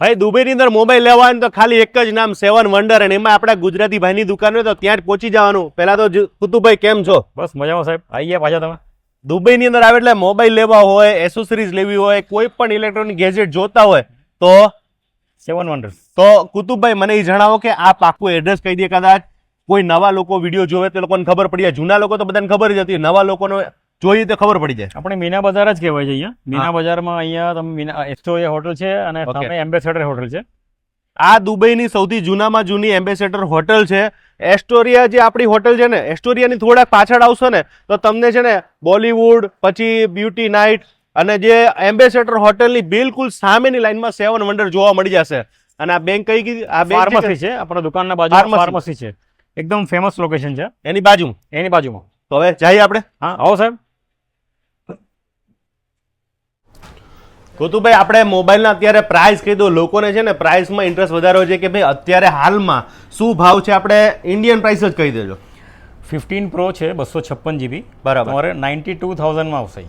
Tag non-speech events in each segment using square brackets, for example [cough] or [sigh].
ભાઈ દુબઈની અંદર મોબાઈલ લેવાનું તો ખાલી એક જ નામ સેવન વન્ડર અને એમાં આપણા ગુજરાતી ભાઈની દુકાન હોય તો ત્યાં જ પહોંચી જવાનું. પહેલા તો કુતુભાઈ કેમ છો? બસ મજામાં સાહેબ. આવી ગયા પાછા તમે? દુબઈની અંદર આવે એટલે મોબાઈલ લેવા હોય એસેસરીઝ લેવી હોય કોઈ પણ ઇલેક્ટ્રોનિક ગેજેટ જોતા હોય તો સેવન વન્ડર તો કુતુબભાઈ મને એ જણાવો કે આ પાકું એડ્રેસ કહી દે કદાચ. કોઈ નવા લોકો વીડિયો જોવે તો લોકોને ખબર પડી જૂના લોકો તો બધાને ખબર જ હતી. નવા લોકોને જોઈએ તો ખબર પડી જાય. આપણે મીના બજાર જ કહેવાય છે અહીંયા. મીના બજારમાં અહીંયા તમે મીના એસ્ટોએ હોટલ છે અને સામે એમ્બેસેડર હોટલ છે. આ દુબઈની સૌથી જૂનામાં જૂની એમ્બેસેડર હોટલ છે. એસ્ટોરિયા જે આપણી હોટલ છે ને એસ્ટોરિયાની થોડાક પાછળ આવશો ને તો તમને છે ને બોલિવૂડ પછી બ્યુટી નાઇટ અને જે એમ્બેસેડર હોટલની બિલકુલ સામેની લાઈનમાં સેવન વન્ડર જોવા મળી જશે. અને આ બેંક કઈ કીધી? આ ફાર્મસી છે આપણા દુકાનના બાજુ ફાર્મસી છે. એકદમ ફેમસ લોકેશન છે. એની બાજુ એની બાજુમાં. તો હવે જઈએ આપણે. હા આવો સાહેબ. ગોતુભાઈ આપણે મોબાઈલના અત્યારે પ્રાઇસ કહી દો લોકોને છે ને પ્રાઇસમાં ઇન્ટરેસ્ટ વધારે હોય છે કે ભાઈ અત્યારે હાલમાં શું ભાવ છે આપણે ઇન્ડિયન પ્રાઇસ જ કહી દેજો. ફિફ્ટીન પ્રો છે બસો છપ્પન જીબી બરાબર. તમારે નાઇન્ટી ટુ થાઉઝન્ડમાં આવશે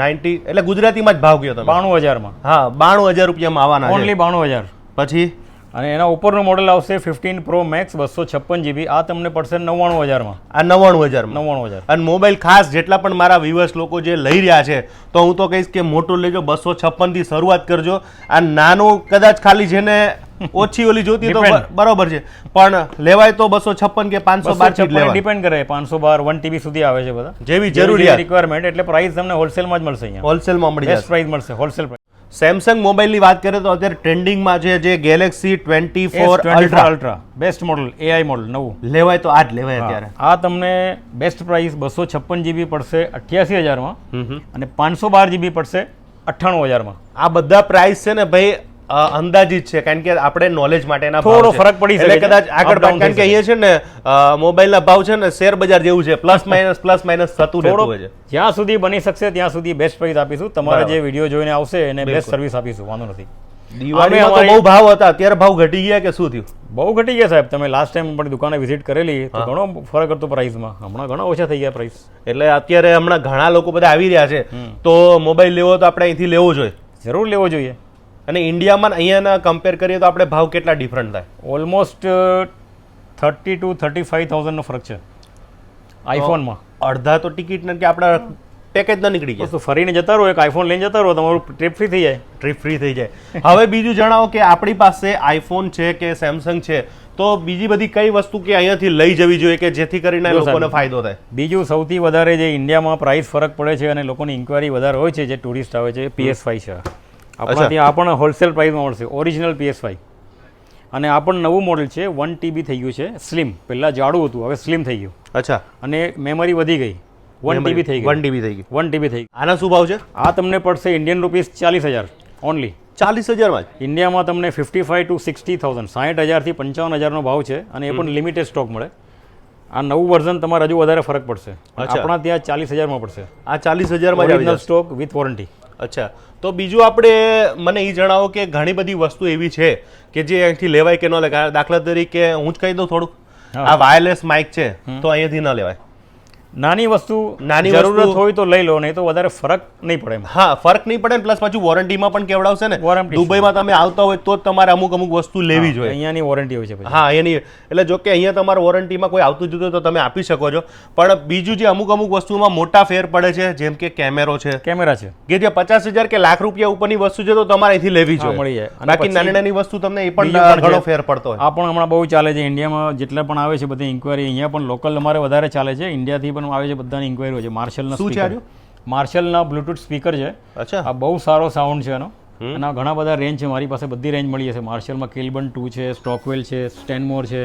નાઇન્ટી એટલે ગુજરાતીમાં જ ભાવ કયો તમે? બાણું હજારમાં. હા બાણું હજાર રૂપિયામાં આવવાના ઓનલી બાણું હજાર. પછી? અને એના ઉપરનું મોડેલ આવશે ફિફ્ટીન પ્રો મેક્સ બસો છપ્પન જીબી આ તમને પડશે નવ્વાણું હજારમાં. આ નવ્વાણું હજાર નવ્વાણું હજાર. અને મોબાઈલ ખાસ જેટલા પણ મારા વ્યુઅર્સ લોકો જે લઈ રહ્યા છે તો હું તો કહીશ કે મોટો લેજો બસો થી શરૂઆત કરજો. આ નાનું કદાચ ખાલી જેને [laughs] ઓછી ઓલી જોતી તો બરોબર છે. પણ લેવાય તો બસો છપ્પન કે પાંચસો બાર ડિપેન્ડ કરે પાંચસો બાર વન ટીબી સુધી આવે છે બધા. જેવી જરૂરી રિક્વાયરમેન્ટ એટલે પ્રાઇસ તમને હોલસેલમાં જ મળશે અહીંયા. હોલસેલમાં મળી જશે. પ્રાઇસ મળશે હોલસેલ પ્રાઇસ સેમસંગ મોબાઈલની વાત કરીએ તો અત્યારે ટ્રેન્ડિંગમાં છે જે Galaxy twenty four ultra ultra best model AI model નવું. લેવાય તો આ જ લેવાય અત્યારે. આ તમને બેસ્ટ પ્રાઇસ બસો છપ્પન જીબી પડશે અઠ્યાસી હજારમાં હમ હમ. અને પાંચસો બાર જીબી પડશે અઠ્ઠાણું હજારમાં. આ બધા પ્રાઇસ છે ને ભાઈ અંદાજિત છે કારણ કે આપણે નોલેજ માટેના થોડો ફરક પડી શકે એટલે કદાચ આગળ કારણ કે અહીંયા છે ને મોબાઈલના ભાવ છે ને શેર બજાર જેવું છે. પ્લસ માઇનસ પ્લસ માઇનસ થતું રહેતું છે. જ્યાં સુધી બની શકશે ત્યાં સુધી બેસ્ટ પ્રાઇસ આપીશું. તમારે જે વીડિયો જોઈને આવશે એને બેસ્ટ સર્વિસ આપીશું. વાંધો નથી. દિવાળીમાં તો બહુ ભાવ હતા અત્યારે ભાવ ઘટી ગયા કે શું થયું? બહુ ઘટી ગયા સાહેબ. તમે લાસ્ટ ટાઈમ પણ દુકાને વિઝિટ કરેલી તો ઘણો ફરક હતો પ્રાઇસમાં હમણાં ઘણા ઓછા થઈ ગયા પ્રાઇસ એટલે અત્યારે હમણાં ઘણા લોકો બધા આવી રહ્યા છે. તો મોબાઈલ લેવો તો આપણે અહીંથી લેવો જોઈએ. જરૂર લેવો જોઈએ. અને ઇન્ડિયામાં અહીંયાના કમ્પેર કરીએ તો આપણે ભાવ કેટલા ડિફરન્ટ થાય? Almost thirty to thirty five થાઉઝન્ડનો ફરક છે. આઈફોનમાં અડધા તો ટિકિટ નથી આપણા પેકેજ ના નીકળી જાય તો ફરીને જતા રહો એક આઈફોન લઈને જતા રહો તમારું ટ્રીપ ફ્રી થઈ જાય. ટ્રીપ ફ્રી થઈ જાય. હવે બીજું જણાવો કે આપણી પાસે આઈફોન છે કે સેમસંગ છે તો બીજી બધી કઈ વસ્તુ કે અહીંયાથી લઈ જવી જોઈએ કે જેથી કરીને લોકોને ફાયદો થાય? બીજું સૌથી વધારે જે ઇન્ડિયામાં પ્રાઇસ ફરક પડે છે અને લોકોની ઇન્ક્વાયરી વધારે હોય છે જે ટુરિસ્ટ આવે છે પીએસ ફાઈવ છે. આપણા ત્યાં આપણને પણ હોલસેલ પ્રાઇસમાં મળશે. ઓરિજિનલ પીએસ ફાઈવ અને આ પણ નવું મોડેલ છે વન ટીબી થઈ ગયું છે સ્લિમ પહેલાં જાડું હતું હવે સ્લિમ થઈ ગયું. અચ્છા. અને મેમરી વધી ગઈ. વન ટીબી થઈ વન ટીબી થઈ ગયું વન ટીબી થઈ ગઈ. આના શું ભાવ છે? આ તમને પડશે ઇન્ડિયન રૂપીસ ચાલીસ હજાર ઓનલી ચાલીસ હજારમાં જ? ઇન્ડિયામાં તમને fifty five to sixty thousand સાઠ હજારથી પંચાવન હજારનો ભાવ છે અને એ પણ લિમિટેડ સ્ટોક મળે. આ નવું વર્ઝન તમારે હજુ વધારે ફરક પડશે. આપણા ત્યાં ચાલીસ હજારમાં પડશે. આ ચાલીસ હજારમાં સ્ટોક વિથ વોરંટી અચ્છા. તો બીજું આપણે મને એ જણાવો કે ઘણી બધી વસ્તુ એવી છે કે જે અહીંથી લેવાય કે ન લેવાય. દાખલા તરીકે હું જ કહી દઉં થોડુંક. આ વાયરલેસ માઇક છે તો અહીંયાથી ન લેવાય. નાની વસ્તુ નાની જરૂરત હોય તો લઈ લો નહીં તો વધારે ફરક નહીં પડે હા ફરક નહીં પડે પ્લસ પાછું વોરંટીમાં પણ કેવડાવશે ને? વોરંટી દુબઈમાં તમે આવતા હોય તો જ તમારે અમુક અમુક વસ્તુ લેવી જોઈએ. અહીંયાની વોરંટી હોય છે હા એની એટલે જો કે અહીંયા તમારે વોરંટીમાં કોઈ આવતું જતું તો તમે આપી શકો છો. પણ બીજું જે અમુક અમુક વસ્તુમાં મોટા ફેર પડે છે જેમ કે કેમેરો છે. કેમેરા છે. કે જે પચાસ હજાર કે લાખ રૂપિયા ઉપરની વસ્તુ છે તો તમારે અહીંથી લેવી જોઈએ. મળી જાય. બાકી નાની નાની વસ્તુ તમને એ પણ ઘણો ફેર પડતો હોય. આ પણ હમણાં બહુ ચાલે છે. ઇન્ડિયામાં જેટલા પણ આવે છે બધી ઇન્ક્વાયરી અહીંયા પણ લોકલ અમારે વધારે ચાલે છે. ઇન્ડિયાથી પણ આવે છે બધાની ઇન્ક્વાયરી હોય છે. માર્શલના શું છે માર્શલના બ્લુટૂથ સ્પીકર છે. અચ્છા. આ બહુ સારો સાઉન્ડ છે એનો. અને ઘણા બધા રેન્જ છે. મારી પાસે બધી રેન્જ મળી જશે માર્શલમાં કિલબન ટુ છે સ્ટોકવેલ છે સ્ટેનમોર છે.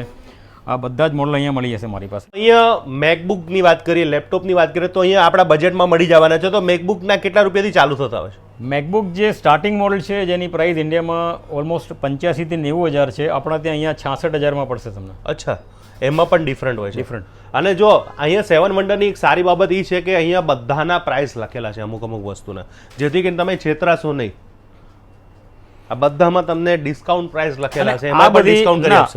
આ બધા જ મોડલ અહીંયા મળી જશે મારી પાસે. અહીંયા મેકબુકની વાત કરીએ લેપટોપની વાત કરીએ તો અહીંયા આપણા બજેટમાં મળી જવાના છે. તો મેકબુકના કેટલા રૂપિયાથી ચાલુ થતા હોય છે? મેકબુક જે સ્ટાર્ટિંગ મોડલ છે જેની પ્રાઇસ ઇન્ડિયામાં ઓલમોસ્ટ પંચ્યાસીથી નેવું હજાર છે આપણા ત્યાં અહીંયા છાસઠ હજારમાં પડશે તમને. અચ્છા. એમાં પણ ડિફરન્ટ હોય છે. ડિફરન્ટ અને જો અહીંયા સેવન વન્ડરની એક સારી બાબત એ છે કે અહીંયા બધાના પ્રાઇસ લખેલા છે અમુક અમુક વસ્તુના. જેથી કરીને તમે છેતરાશો નહીં. આ બધામાં તમને ડિસ્કાઉન્ટ પ્રાઇસ લખેલા છે. આ બધી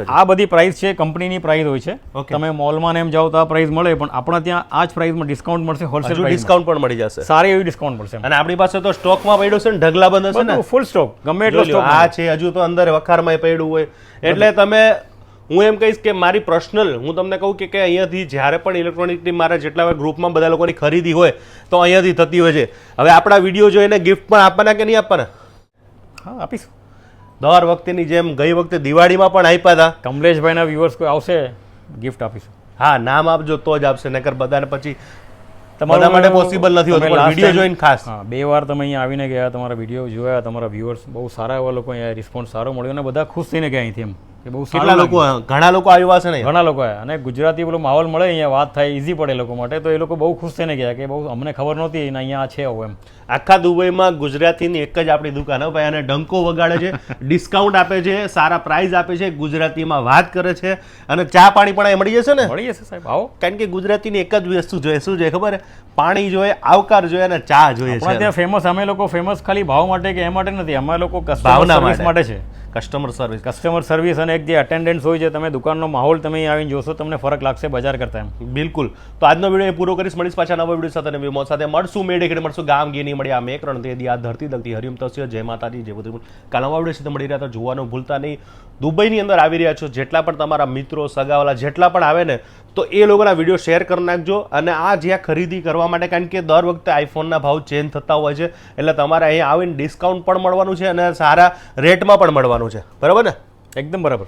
આ બધી પ્રાઇસ છે કંપનીની પ્રાઇસ હોય છે. તમે મોલમાં એમ જાઓ તો આ પ્રાઇસ મળે પણ આપણા ત્યાં આ જ પ્રાઇસમાં ડિસ્કાઉન્ટ મળશે હોલસેલ ડિસ્કાઉન્ટ પણ મળી જશે. સારી એવી ડિસ્કાઉન્ટ મળશે. અને આપણી પાસે તો સ્ટોકમાં પડ્યો છે ને ઢગલા બંધ હશે ને? ફૂલ સ્ટોક ગમે એટલો સ્ટોક આ છે હજુ તો અંદર વખારમાં પડ્યું હોય. એટલે તમે હું એમ કહીશ કે મારી પર્સનલ હું તમને કહું કે કે અહીંયાથી જ્યારે પણ ઇલેક્ટ્રોનિકની મારા જેટલા ગ્રુપમાં બધા લોકોની ખરીદી હોય તો અહીંયાથી થતી હોય છે. હવે આપણા વીડિયો જોઈને ગિફ્ટ પણ આપવાના કે નહીં આપવાના? હા આપીશું. દર વખતેની જેમ ગઈ વખતે દિવાળીમાં પણ આપ્યા હતા. કમલેશભાઈના વ્યુઅર્સ કોઈ આવશે ગિફ્ટ આપીશું. હા નામ આપજો તો જ આપશે નકર બધાને પછી તમારા માટે પોસિબલ નથી હોતું, પણ last જોઈને ખાસ. હા બે વાર તમે અહીંયા આવીને ગયા તમારા વીડિયો જોયા તમારા વ્યુઅર્સ બહુ સારા એવા લોકો અહીંયા રિસ્પોન્સ સારો મળ્યો અને બધા ખુશ થઈને ગયા અહીંથી એમ. કે બહુ કેટલા લોકો ઘણા લોકો આવ્યા છે ને ઘણા લોકો આવ્યા. અને ગુજરાતી પેલો માહોલ મળે અહીંયા વાત થાય ઇઝી પડે લોકો માટે. તો એ લોકો બહુ ખુશ થઈને ગયા કે બહુ અમને ખબર નહોતી અને અહીંયા છે આવું એમ. આખા દુબઈમાં ગુજરાતીની એક જ આપણી દુકાન ભાઈ અને ડંકો વગાડે છે [laughs] ડિસ્કાઉન્ટ આપે છે સારા પ્રાઇઝ આપે છે ગુજરાતીમાં વાત કરે છે અને ચા પાણી પણ એ મળી જશે ને? મળી જશે સાહેબ આવો. કારણ કે ગુજરાતીની એક જ વસ્તુ જોઈએ શું જોઈએ ખબર? પાણી જોઈએ આવકાર જોઈએ અને ચા જોઈએ છે. ત્યાં ફેમસ અમે લોકો ફેમસ ખાલી ભાવ માટે કે એ માટે નથી. અમે લોકો કસ્ટમર ભાવના. માટે. છે. કસ્ટમર સર્વિસ કસ્ટમર સર્વિસ અને એક જે અટેન્ડન્સ હોય છે, તમે દુકાનનો માહોલ તમે આવીને જોશો, તમને ફરક લાગશે બજાર કરતા એમ. બિલકુલ. તો આજનો વીડિયો પૂરો કરીશ. મળીશ પાછા નવા વીડિયો સાથે નવી મોત સાથે. મળશું મેળે ખેડે મળશું ગામ ગીની મળી આ મેક કરણ તે આ ધરતી દલતી હરિમ તસ્ય. જય માતાજી, જય બધું કાલ નવા વીડિયો સાથે મળી રહ્યા તો જોવાનું ભૂલતા નહીં. દુબઈની અંદર આવી રહ્યા છો જેટલા પણ તમારા મિત્રો, સગાવાલા જેટલા પણ આવે ને, તો એ લોકોના વીડિયો શેર કરી નાખજો. અને આ જ્યાં ખરીદી કરવા માટે, કારણ કે દર વખતે આઈફોનના ભાવ ચેન્જ થતા હોય છે, એટલે તમારે અહીંયા આવીને ડિસ્કાઉન્ટ પણ મળવાનું છે અને સારા રેટમાં પણ મળવાનું છે. બરાબર ને? એકદમ બરાબર.